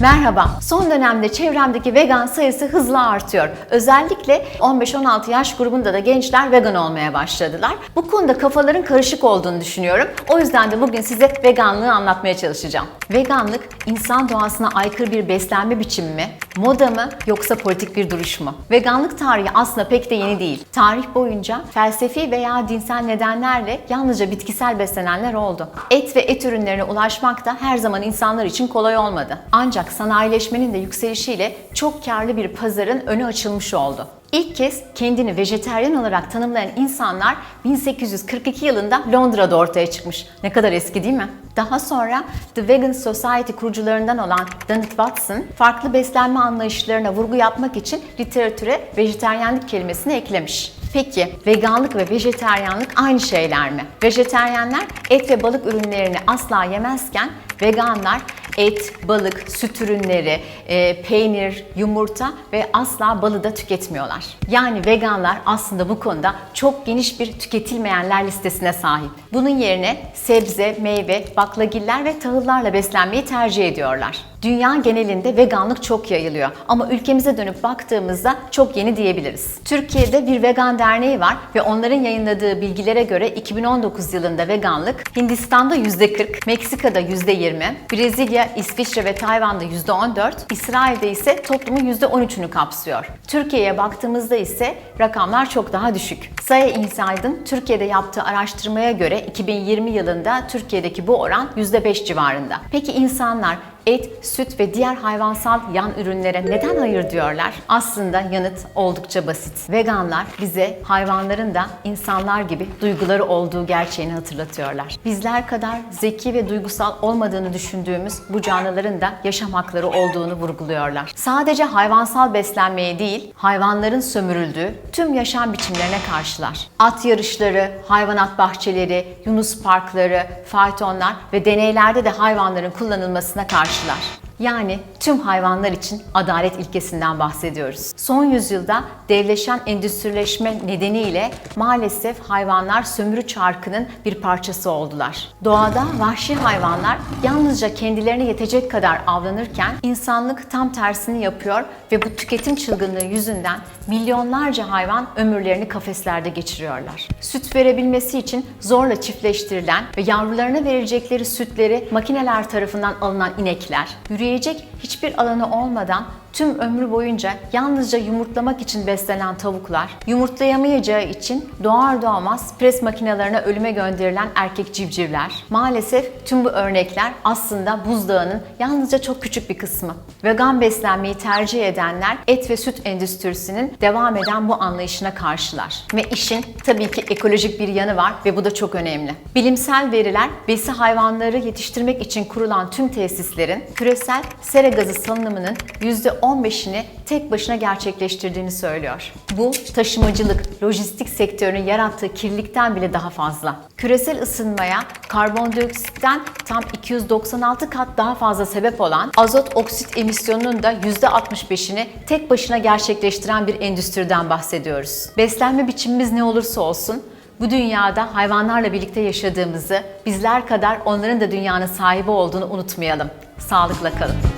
Merhaba. Son dönemde çevremdeki vegan sayısı hızla artıyor. Özellikle 15-16 yaş grubunda da gençler vegan olmaya başladılar. Bu konuda kafaların karışık olduğunu düşünüyorum. O yüzden de bugün size veganlığı anlatmaya çalışacağım. Veganlık insan doğasına aykırı bir beslenme biçimi mi, moda mı yoksa politik bir duruş mu? Veganlık tarihi aslında pek de yeni değil. Tarih boyunca felsefi veya dinsel nedenlerle yalnızca bitkisel beslenenler oldu. Et ve et ürünlerine ulaşmak da her zaman insanlar için kolay olmadı. Ancak sanayileşmenin de yükselişiyle çok karlı bir pazarın önü açılmış oldu. İlk kez kendini vejeteryan olarak tanımlayan insanlar 1842 yılında Londra'da ortaya çıkmış. Ne kadar eski değil mi? Daha sonra The Vegan Society kurucularından olan Donald Watson, farklı beslenme anlayışlarına vurgu yapmak için literatüre vejeteryanlık kelimesini eklemiş. Peki veganlık ve vejeteryanlık aynı şeyler mi? Vejeteryenler et ve balık ürünlerini asla yemezken veganlar et, balık, süt ürünleri, e, peynir, yumurta ve asla balı da tüketmiyorlar. Yani veganlar aslında bu konuda çok geniş bir tüketilmeyenler listesine sahip. Bunun yerine sebze, meyve, baklagiller ve tahıllarla beslenmeyi tercih ediyorlar. Dünya genelinde veganlık çok yayılıyor ama ülkemize dönüp baktığımızda çok yeni diyebiliriz. Türkiye'de bir vegan derneği var ve onların yayınladığı bilgilere göre 2019 yılında veganlık Hindistan'da %40, Meksika'da %20, Brezilya, İsviçre ve Tayvan'da %14, İsrail'de ise toplumun %13'ünü kapsıyor. Türkiye'ye baktığımızda ise rakamlar çok daha düşük. Saya Insight'ın Türkiye'de yaptığı araştırmaya göre 2020 yılında Türkiye'deki bu oran %5 civarında. Peki insanlar et, süt ve diğer hayvansal yan ürünlere neden hayır diyorlar? Aslında yanıt oldukça basit. Veganlar bize hayvanların da insanlar gibi duyguları olduğu gerçeğini hatırlatıyorlar. Bizler kadar zeki ve duygusal olmadığını düşündüğümüz bu canlıların da yaşam hakları olduğunu vurguluyorlar. Sadece hayvansal beslenmeye değil, hayvanların sömürüldüğü tüm yaşam biçimlerine karşılar. At yarışları, hayvanat bahçeleri, yunus parkları, faytonlar ve deneylerde de hayvanların kullanılmasına karşılar. Yani tüm hayvanlar için adalet ilkesinden bahsediyoruz. Son yüzyılda devleşen endüstrileşme nedeniyle maalesef hayvanlar sömürü çarkının bir parçası oldular. Doğada vahşi hayvanlar yalnızca kendilerine yetecek kadar avlanırken insanlık tam tersini yapıyor ve bu tüketim çılgınlığı yüzünden milyonlarca hayvan ömürlerini kafeslerde geçiriyorlar. Süt verebilmesi için zorla çiftleştirilen ve yavrularına verilecekleri sütleri makineler tarafından alınan inekler, yürüyecek hiçbir alanı olmadan tüm ömrü boyunca yalnızca yumurtlamak için beslenen tavuklar, yumurtlayamayacağı için doğar doğmaz pres makinelerine ölüme gönderilen erkek civcivler. Maalesef tüm bu örnekler aslında buzdağının yalnızca çok küçük bir kısmı. Vegan beslenmeyi tercih edenler et ve süt endüstrisinin devam eden bu anlayışına karşılar. Ve işin tabii ki ekolojik bir yanı var ve bu da çok önemli. Bilimsel veriler besi hayvanları yetiştirmek için kurulan tüm tesislerin küresel sera gazı salınımının %15'ini tek başına gerçekleştirdiğini söylüyor. Bu taşımacılık, lojistik sektörünün yarattığı kirlilikten bile daha fazla. Küresel ısınmaya karbondioksitten tam 296 kat daha fazla sebep olan azot oksit emisyonunun da %65'ini tek başına gerçekleştiren bir endüstriden bahsediyoruz. Beslenme biçimimiz ne olursa olsun bu dünyada hayvanlarla birlikte yaşadığımızı, bizler kadar onların da dünyanın sahibi olduğunu unutmayalım. Sağlıkla kalın.